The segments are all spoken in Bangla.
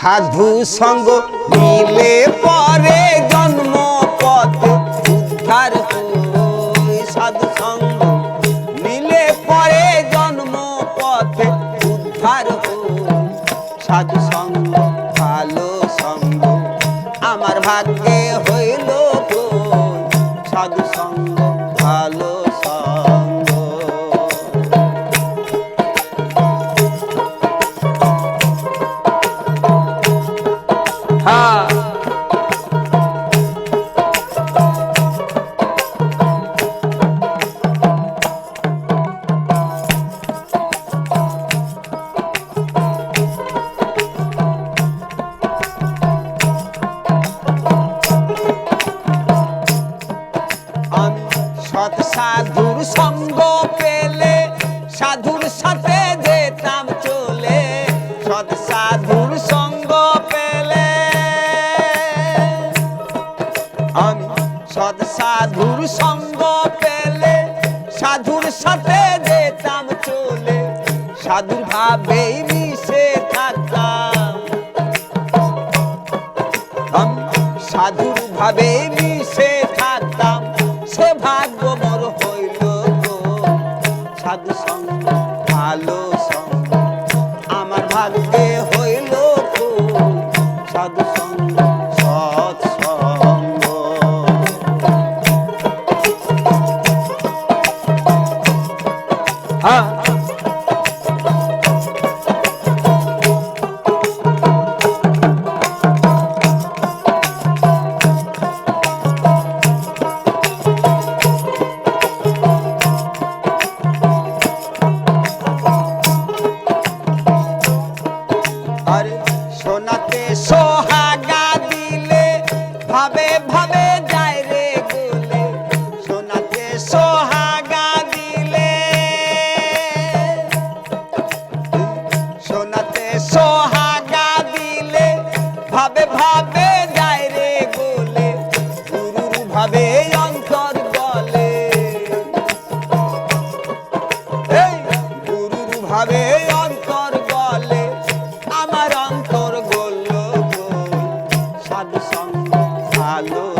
সাধু সঙ্গ নিলে পরে জন্ম পথ উদ্ধার সাধু সঙ্গ নিলে পরে সাধুর সঙ্গ পেলে, সাধুর সাথে যেতাম চলে। সাধুর ভাবেই মিশে থাকতাম। সাধুর ভাবে মিশে থাকতাম। সে ভাগ্য মোর হইল সাধু সঙ্গ, ভালো সঙ্গ। আমার ভাগ্যে হইল সোনাতে সোহাগা দিলে। সোনাতে সোহাগা ভাবে ভাবে যায় রে গোলে গুরুর ভাবে অন্তর গলে এই ভাবে অন্তর গলে আমার অন্তর গল সাধু সঙ্গ ভালো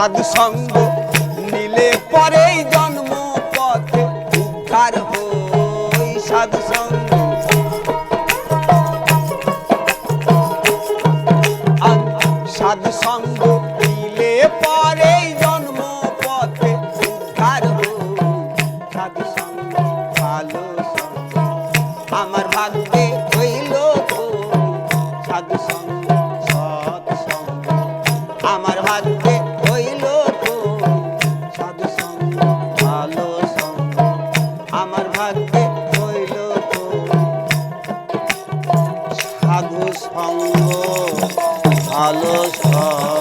সাধু সঙ্গ নিলে পরেই সঙ্গ ভালো সঙ্গ